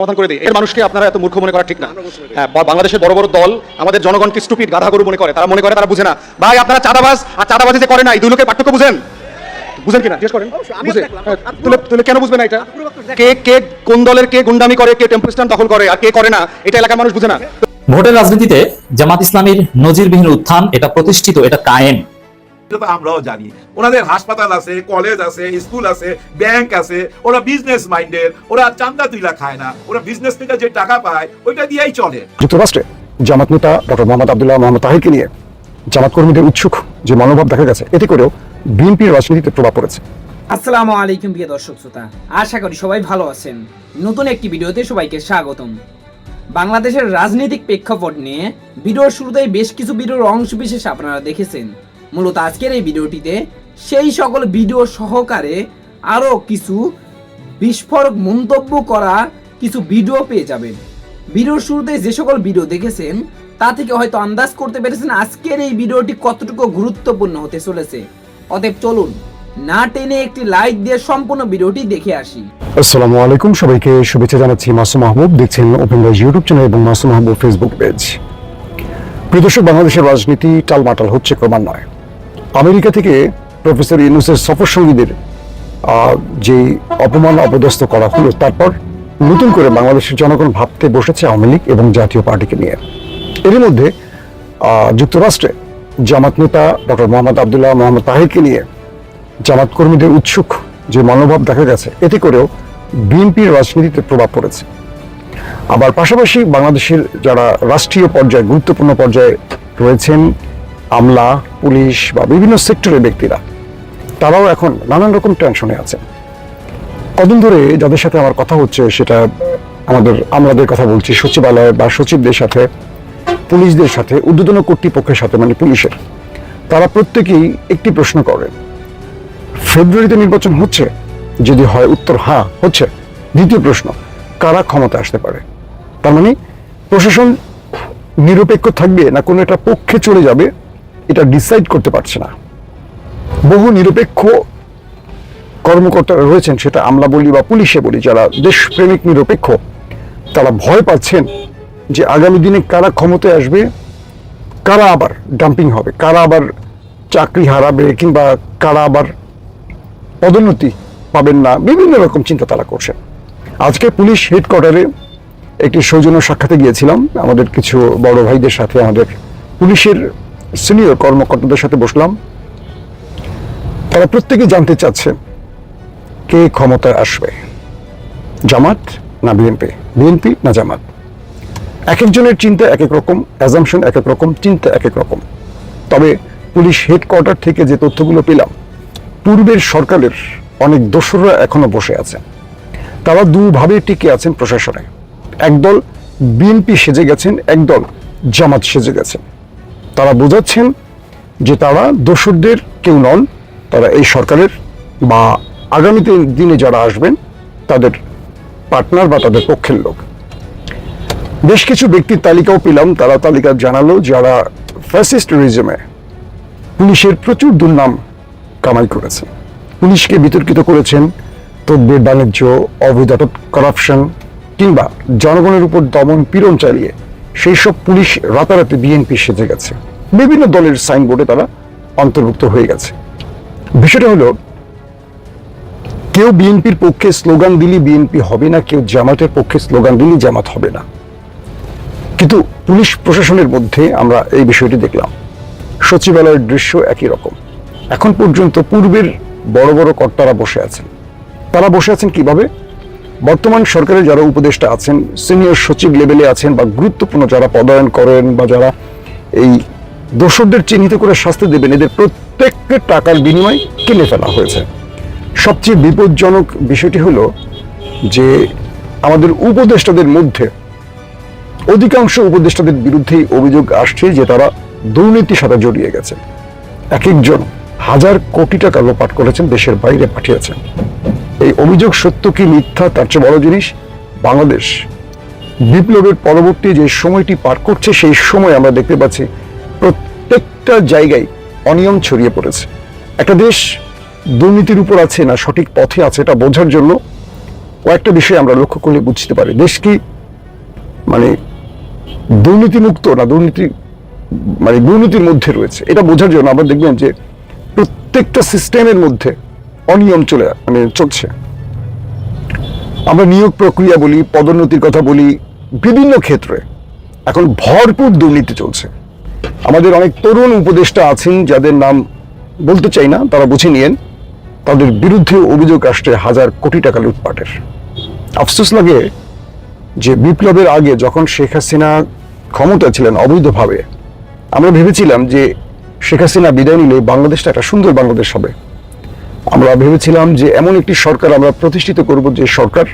সমাধান করে দিই। এর মানুষকে আপনারা এত মূর্খ মনে করা ঠিক না। হ্যাঁ বাংলাদেশের বড় বড় দল আমাদের জনগণকে স্টুপিড গাধা গরু মনে করে। তারা মনে করে তারা বুঝে না। ভাই আপনারা চাঁদাবাজ আর চাঁদাবাজি যে করে না এই দুই লোকের পার্থক্য বুঝেন? বুঝেন কিনা? জিজ্ঞেস করেন। বুঝে তুলে তুলে কেন বুঝবে না এটা? কে কে কোন দলের কে গুন্ডামি করে কে টেম্পল স্ট্যান্ড দখল করে আর কে করে না এটা এলাকার মানুষ বুঝে না। ভোটের রাজনীতিতে জামাত ইসলামীর নজিরবিহীন উত্থান এটা প্রতিষ্ঠিত এটা কায়েম। এটা তো আমরাও জানি। ওনাদের হাসপাতাল আছে কলেজ আছে স্কুল আছে ব্যাংক আছে ওরা বিজনেস মাইন্ডেড ওরা চান্দা তুইলা খায় না। ওরা বিজনেস থেকে যে টাকা পায় ওইটা দিয়েই চলে। যুক্তরাষ্ট্রে জামাত নেতা ডক্টর মোহাম্মদ আবদুল্লাহ মোহাম্মদ তাহিরকে নিয়ে জামাত কর্মীদের উৎসুক যে মনোভাব দেখা গেছে এতে করেও বিএনপির রাজনীতিতে প্রভাব পড়েছে। আসসালামু আলাইকুম প্রিয় দর্শক শ্রোতা আশা করি সবাই ভালো আছেন। নতুন একটি ভিডিওতে সবাইকে স্বাগতম। বাংলাদেশের রাজনৈতিক প্রেক্ষাপট নিয়ে ভিডিওর শুরুতেই বেশ কিছু ভিডিওর অংশ বিশেষ আপনারা দেখেছেন। মূলত আজকের এই ভিডিওটিতে সেই সকল ভিডিও সহকারে আরও কিছু বিস্ফোরক মন্তব্য করা কিছু ভিডিও পেয়ে যাবেন। ভিডিওর শুরুতে যে সকল ভিডিও দেখেছেন, তা থেকে হয়তো আন্দাজ করতে পেরেছেন আজকের এই ভিডিওটি কতটুকু গুরুত্বপূর্ণ হতে চলেছে। অতএব চলুন, না টেনে একটি লাইক দিয়ে সম্পূর্ণ ভিডিওটি দেখে আসি। আসসালামু আলাইকুম, সবাইকে শুভেচ্ছা জানাচ্ছি মাসুম মাহবুব দেখছেন ওপেন রাইজ ইউটিউব চ্যানেল এবং মাসুম মাহবুব ফেসবুক পেজ প্রিয় দর্শক, বাংলাদেশের রাজনীতি টালমাটাল হচ্ছে ক্রমান্বয়ে। আমেরিকা থেকে প্রফেসর ইউনুসের সফর সঙ্গীদের যে অপমান অপদস্থ করা হলো, তারপর নতুন করে বাংলাদেশের জনগণ ভাবতে বসেছে আওয়ামী লীগ এবং জাতীয় পার্টিকে নিয়ে। এর মধ্যে যুক্তরাষ্ট্রে জামাত নেতা ডক্টর মোহাম্মদ আবদুল্লাহ মোহাম্মদ তাহিরকে নিয়ে জামাত কর্মীদের উৎসুক যে মনোভাব দেখা গেছে, এতে করেও বিএনপির রাজনীতিতে প্রভাব পড়েছে। আবার পাশাপাশি বাংলাদেশের যারা রাষ্ট্রীয় পর্যায়ে, গুরুত্বপূর্ণ পর্যায়ে রয়েছেন আমলা, পুলিশ বা বিভিন্ন সেক্টরের ব্যক্তিরা, তারাও এখন নানান রকম টেনশনে আছেন। কদিন ধরে যাদের সাথে আমার কথা হচ্ছে, সেটা আমাদের আমলাদের কথা বলছি, সচিবালয় বা সচিবদের সাথে, পুলিশদের সাথে, উদ্বোধন কর্তৃপক্ষের সাথে মানে পুলিশের। তারা প্রত্যেকেই একটি প্রশ্ন করেন ফেব্রুয়ারিতে নির্বাচন হচ্ছে? যদি হয় উত্তর হ্যাঁ হচ্ছে। দ্বিতীয় প্রশ্ন, কারা ক্ষমতা আসতে পারে? তার মানে প্রশাসন নিরপেক্ষ থাকবে না কোনো একটা পক্ষে চলে যাবে? এটা ডিসাইড করতে পারছে না। বহু নিরপেক্ষ কর্মকর্তারা রয়েছেন, সেটা আমলা বলি বা পুলিশে বলি, যারা দেশপ্রেমিক নিরপেক্ষ, তারা ভয় পাচ্ছেন যে আগামী দিনে কারা ক্ষমতায় আসবে, কারা আবার ডাম্পিং হবে, কারা আবার চাকরি হারাবে কিংবা কারা আবার পদোন্নতি পাবেন না, বিভিন্ন রকম চিন্তা তারা করছেন। আজকে পুলিশ হেডকোয়ার্টারে একটি সৌজন্য সাক্ষাতে গিয়েছিলাম। আমাদের কিছু বড় ভাইদের সাথে আমাদের পুলিশের সিনিয়র কর্মকর্তাদের সাথে বসলাম। তারা প্রত্যেকে জানতে চাচ্ছে কে ক্ষমতায় আসবে। জামাত না বিএনপি? বিএনপি না জামাত? এক একজনের চিন্তা এক এক রকম অ্যাজামশন এক এক রকম, চিন্তা এক এক রকম। তবে পুলিশ হেডকোয়ার্টার থেকে যে তথ্যগুলো পেলাম, পূর্বের সরকারের অনেক দোসররা এখনও বসে আছেন তারা দুভাবে টিকে আছেন প্রশাসনে। একদল বিএনপি সেজে গেছেন, একদল জামাত সেজে গেছেন। তারা বোঝাচ্ছেন যে তারা দোসরদের কেউ নন, তারা এই সরকারের বা আগামীতে দিনে যারা আসবেন, তাদের পার্টনার বা তাদের পক্ষের লোক। বেশ কিছু ব্যক্তির তালিকাও পেলাম, তারা তালিকা জানালো যারা ফ্যাসিস্ট রিজমে পুলিশের প্রচুর দুর্নাম কামাই করেছে। পুলিশকে বিতর্কিত করেছেন তদ্বির, বাণিজ্য, অবৈধ করাপশন কিংবা জনগণের উপর দমন পীড়ন চালিয়ে সেই সব পুলিশ রাতারাতি বিএনপি সেজে গেছে। বিভিন্ন দলের সাইনবোর্ডে তারা অন্তর্ভুক্ত হয়ে গেছে। বিষয়টা হলো, কেউ বিএনপির পক্ষে স্লোগান দিলি বিএনপি হবে না, কেউ জামাতের পক্ষে স্লোগান দিলি জামাত হবে না। কিন্তু পুলিশ প্রশাসনের মধ্যে আমরা এই বিষয়টি দেখলাম। সচিবালয়ের দৃশ্য একই রকম। এখন পর্যন্ত পূর্বের বড় বড় কর্তারা বসে আছেন। তারা বসে আছেন কীভাবে? বর্তমান সরকারের যারা উপদেষ্টা আছেন, সিনিয়র সচিব লেভেলে আছেন বা গুরুত্বপূর্ণ যারা পদায়ন করেন বা যারা এই দোষরদের চিহ্নিত করে শাস্তি দেবেন এদের প্রত্যেককে টাকার বিনিময় কিনে ফেলা হয়েছে। সবচেয়ে বিপজ্জনক বিষয়টি হলো যে আমাদের উপদেষ্টাদের মধ্যে অধিকাংশ উপদেষ্টাদের বিরুদ্ধেই অভিযোগ আসছে যে তারা দুর্নীতির সাথে জড়িয়ে গেছে। এক একজন হাজার কোটি টাকা লোপাট করেছেন, দেশের বাইরে পাঠিয়েছেন। এই অভিযোগ সত্য কি মিথ্যা, তার চেয়ে বড় জিনিস বাংলাদেশ বিপ্লবের পরবর্তী যে সময়টি পার করছে, সেই সময় আমরা দেখতে পাচ্ছি প্রত্যেকটা জায়গায় অনিয়ম ছড়িয়ে পড়েছে। একটা দেশ দুর্নীতির উপর আছে না সঠিক পথে আছে এটা বোঝার জন্য কয়েকটা বিষয় আমরা লক্ষ্য করলে বুঝতে পারি। দেশ কি মানে দুর্নীতিমুক্ত না দুর্নীতি মানে দুর্নীতির মধ্যে রয়েছে? এটা বোঝার জন্য আমরা দেখবেন যে প্রত্যেকটা সিস্টেমের মধ্যে অনিয়ম চলে মানে চলছে। আমরা নিয়োগ প্রক্রিয়া বলি, পদোন্নতির কথা বলি, বিভিন্ন ক্ষেত্রে এখন ভরপুর দুর্নীতি চলছে। আমাদের অনেক তরুণ উপদেষ্টা আছেন, যাদের নাম বলতে চাই না, তারা বুঝে নিয়েন। তাদের বিরুদ্ধে অভিযোগ আসছে হাজার কোটি টাকা লুটপাটের। আফসোস লাগে যে বিপ্লবের আগে যখন শেখ হাসিনা ক্ষমতা ছিলেন অবৈধভাবে, আমরা ভেবেছিলাম যে শেখ হাসিনা বিদায় নিলে বাংলাদেশটা একটা সুন্দর বাংলাদেশ হবে। আমরা ভেবেছিলাম যে এমন একটি সরকার আমরা প্রতিষ্ঠিত করব যে সরকার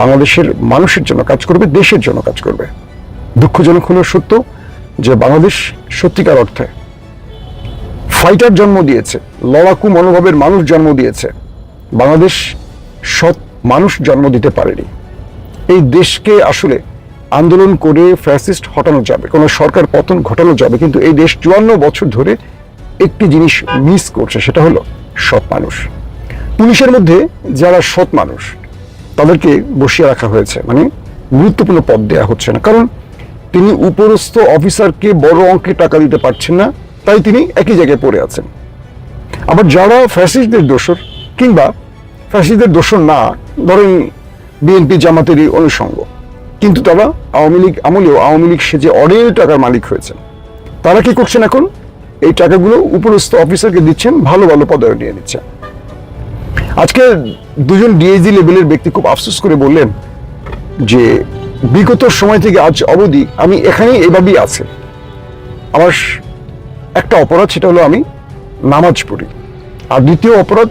বাংলাদেশের মানুষের জন্য কাজ করবে, দেশের জন্য কাজ করবে। দুঃখজনক হলো সত্য যে বাংলাদেশ সত্যিকার অর্থে ফাইটার জন্ম দিয়েছে, লড়াকু মনোভাবের মানুষ জন্ম দিয়েছে, বাংলাদেশ সৎ মানুষ জন্ম দিতে পারেনি। এই দেশকে আসলে আন্দোলন করে ফ্যাসিস্ট হটানো যাবে, কোনো সরকার পতন ঘটানো যাবে, কিন্তু এই দেশ চুয়ান্ন বছর ধরে একটি জিনিস মিস করছে, সেটা হলো সৎ মানুষ। পুলিশের মধ্যে যারা সৎ মানুষ, তাদেরকে বসিয়ে রাখা হয়েছে মানে গুরুত্বপূর্ণ পদ দেওয়া হচ্ছে না। কারণ তিনি উপরস্থ অফিসারকে বড় অঙ্কে টাকা দিতে পারছেন না, তাই তিনি একই জায়গায় পড়ে আছেন। আবার যারা ফ্যাসিস্টদের দোষর কিংবা ফ্যাসিস্টদের দোষর না, ধরেন বিএনপি জামাতেরই অনুষঙ্গ, কিন্তু তারা আওয়ামী লীগ আমলেও আওয়ামী লীগ সেজে অনেক টাকার মালিক হয়েছেন তারা কি করছেন এখন? এই টাকাগুলো উপরস্থ অফিসারকে দিচ্ছেন, ভালো ভালো পদে নিয়ে নিচ্ছেন। আজকে দুজন ডিএজি লেভেলের ব্যক্তি খুব আফসোস করে বললেন যে বিগত সময় থেকে আজ অবধি আমি এখানেই এভাবেই আছে। আমার একটা অপরাধ, সেটা হলো আমি নামাজ পড়ি। আর দ্বিতীয় অপরাধ,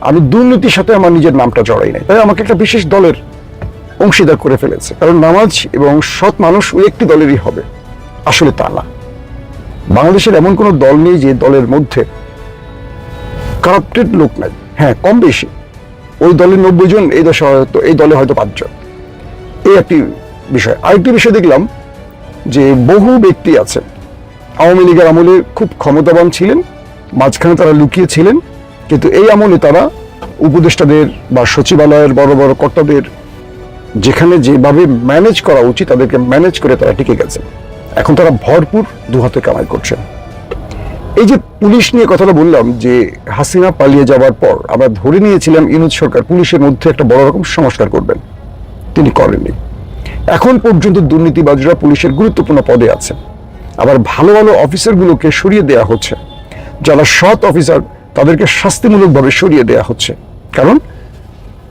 আমি দুর্নীতির সাথে আমার নিজের নামটা জড়াই নাই। তাই আমাকে একটা বিশেষ দলের অংশীদার করে ফেলেছে। কারণ নামাজ এবং সৎ মানুষ ওই একটি দলেরই হবে। আসলে তা না। বাংলাদেশের এমন কোনো দল নেই যে দলের মধ্যে কারাপ্টেড লোক নাই। হ্যাঁ কম বেশি। ওই দলের নব্বই জন, এই দশে হয়তো, এই দলে হয়তো পাঁচজন। এই একটি বিষয়। আরেকটি বিষয় দেখলাম যে বহু ব্যক্তি আছেন। আওয়ামী লীগের আমলে খুব ক্ষমতাবান ছিলেন, মাঝখানে তারা লুকিয়ে ছিলেন, কিন্তু এই আমলে তারা উপদেষ্টাদের বা সচিবালয়ের বড় বড় কর্তাদের যেখানে যেভাবে ম্যানেজ করা উচিত, তাদেরকে ম্যানেজ করে তারা টিকে গেছে এখন তারা ভরপুর দু হাতে কামাই করছেন। এই যে পুলিশ নিয়ে কথাটা বললাম যে হাসিনা পালিয়ে যাওয়ার পর আমরা ধরে নিয়েছিলাম ইনুজ সরকার পুলিশের মধ্যে একটা বড় রকম সংস্কার করবেন। তিনি করেননি। এখন পর্যন্ত দুর্নীতিবাজরা পুলিশের গুরুত্বপূর্ণ পদে আছেন আবার ভালো ভালো অফিসারগুলোকে সরিয়ে দেয়া হচ্ছে। যারা সৎ অফিসার, তাদেরকে শাস্তিমূলকভাবে সরিয়ে দেয়া হচ্ছে। কারণ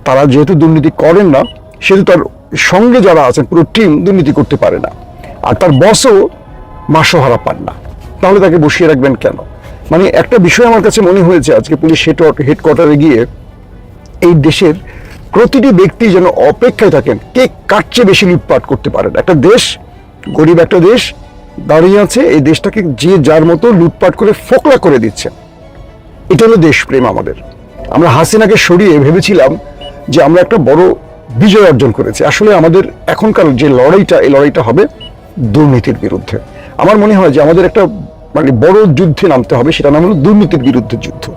তারা যেহেতু দুর্নীতি করেন না, সেহেতু তার সঙ্গে যারা আছেন, পুরো টিম দুর্নীতি করতে পারে না। আর তার বসও মাসোহারা পান না। তাহলে তাকে বসিয়ে রাখবেন কেন? মানে একটা বিষয় আমার কাছে মনে হয়েছে, আজকে পুলিশ হেড হেডকোয়ার্টারে গিয়ে এই দেশের প্রতিটি ব্যক্তি যেন অপেক্ষায় থাকেন, কে চেয়ে বেশি লুটপাট করতে পারেন। একটা দেশ, গরিব একটা দেশ, দাঁড়িয়ে আছে, এই দেশটাকে যে যার মতো লুটপাট করে, ফোকলা করে দিচ্ছে। এটা হলো দেশপ্রেম আমাদের। আমরা হাসিনাকে সরিয়ে ভেবেছিলাম যে আমরা একটা বড় বিজয় অর্জন করেছি। আসলে আমাদের এখনকার যে লড়াইটা, এই লড়াইটা হবে দুর্নীতির বিরুদ্ধে। আমার মনে হয় যে আমাদের একটা মানে বড় যুদ্ধে নামতে হবে, সেটা নাম হলো দুর্নীতির বিরুদ্ধে যুদ্ধ।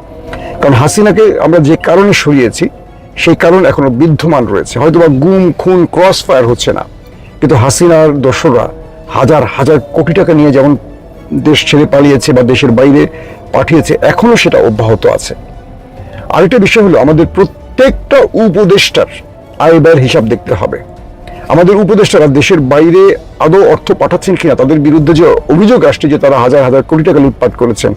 কারণ হাসিনাকে আমরা যে কারণে সরিয়েছি সেই কারণ এখনও বিদ্যমান রয়েছে। হয়তো বা গুম, খুন ক্রস ফায়ার হচ্ছে না। কিন্তু হাসিনার দর্শকরা হাজার হাজার কোটি টাকা নিয়ে যেমন দেশ ছেড়ে পালিয়েছে বা দেশের বাইরে পাঠিয়েছে, এখনও সেটা অব্যাহত আছে। আরেকটা বিষয় হলো, আমাদের প্রত্যেকটা উপদেষ্টার আয় ব্যয়ের হিসাব দেখতে হবে। আমাদের উপদেষ্টারা দেশের বাইরে আদৌ অর্থ পাঠাচ্ছেন কিনা, তাদের বিরুদ্ধে যে অভিযোগ আসছে যে তারা হাজার হাজার কোটি টাকা লুটপাট করেছেন,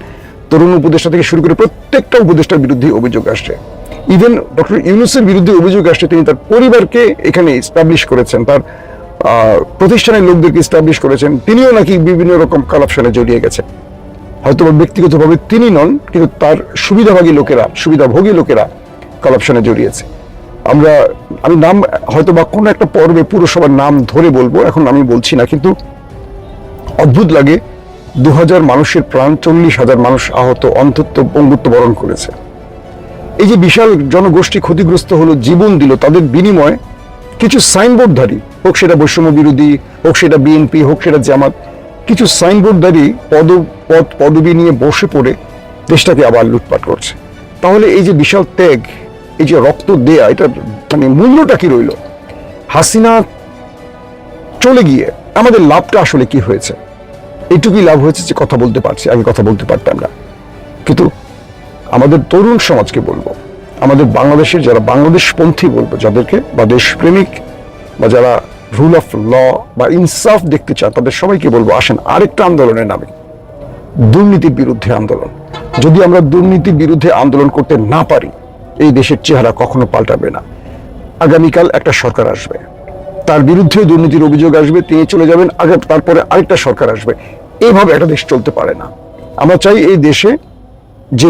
তরুণ উপদেষ্টা থেকে শুরু করে প্রত্যেকটা উপদেষ্টার বিরুদ্ধে অভিযোগ আসছে। ইভেন ডক্টর ইউনুসের বিরুদ্ধে অভিযোগ আসছে, তিনি তার পরিবারকে এখানে স্টাবলিশ করেছেন, তার প্রতিষ্ঠানের লোকদেরকে স্টাবলিশ করেছেন, তিনিও নাকি বিভিন্ন রকম কারাপশনে জড়িয়ে গেছেন হয়তো ব্যক্তিগতভাবে তিনি নন, কিন্তু তার সুবিধাভাগী লোকেরা, সুবিধাভোগী লোকেরা কারাপশনে জড়িয়েছে। আমরা, আমি নাম হয়তো বা কোনো একটা পর্বে পুরসভার নাম ধরে বলব, এখন আমি বলছি না, কিন্তু অদ্ভুত লাগে দু হাজার মানুষের প্রাণ চল্লিশ হাজার মানুষ আহত অন্তত পঙ্গুত্ব বরণ করেছে। এই যে বিশাল জনগোষ্ঠী ক্ষতিগ্রস্ত হলো, জীবন দিল, তাদের বিনিময়ে কিছু সাইনবোর্ডধারী, হোক সেটা বৈষম্য বিরোধী, হোক সেটা বিএনপি, হোক সেটা জামাত, কিছু সাইনবোর্ডধারী পদ পদ, পদবি নিয়ে বসে পড়ে দেশটাকে আবার লুটপাট করছে। তাহলে এই যে বিশাল ত্যাগ, এই যে রক্ত দেয়া এটা মানে মূল্যটা কি রইল? হাসিনা চলে গিয়ে আমাদের লাভটা আসলে কি হয়েছে? এটুকুই লাভ হয়েছে যে কথা বলতে পারছি, আগে কথা বলতে পারতাম না। কিন্তু আমাদের তরুণ সমাজকে বলব, আমাদের বাংলাদেশের যারা বাংলাদেশপন্থী বলব, যাদেরকে বা দেশপ্রেমিক বা যারা রুল অফ ল বা ইনসাফ দেখতে চান তাদের সবাইকে বলব, আসেন আরেকটা আন্দোলনের নামে, দুর্নীতির বিরুদ্ধে আন্দোলন। যদি আমরা দুর্নীতির বিরুদ্ধে আন্দোলন করতে না পারি, এই দেশের চেহারা কখনো পাল্টাবে না। আগামীকাল একটা সরকার আসবে, তার বিরুদ্ধে দুর্নীতির অভিযোগ আসবে, তিনি চলে যাবেন, আগে তারপরে আরেকটা সরকার আসবে। এইভাবে একটা দেশ চলতে পারে না। আমরা চাই এই দেশে যে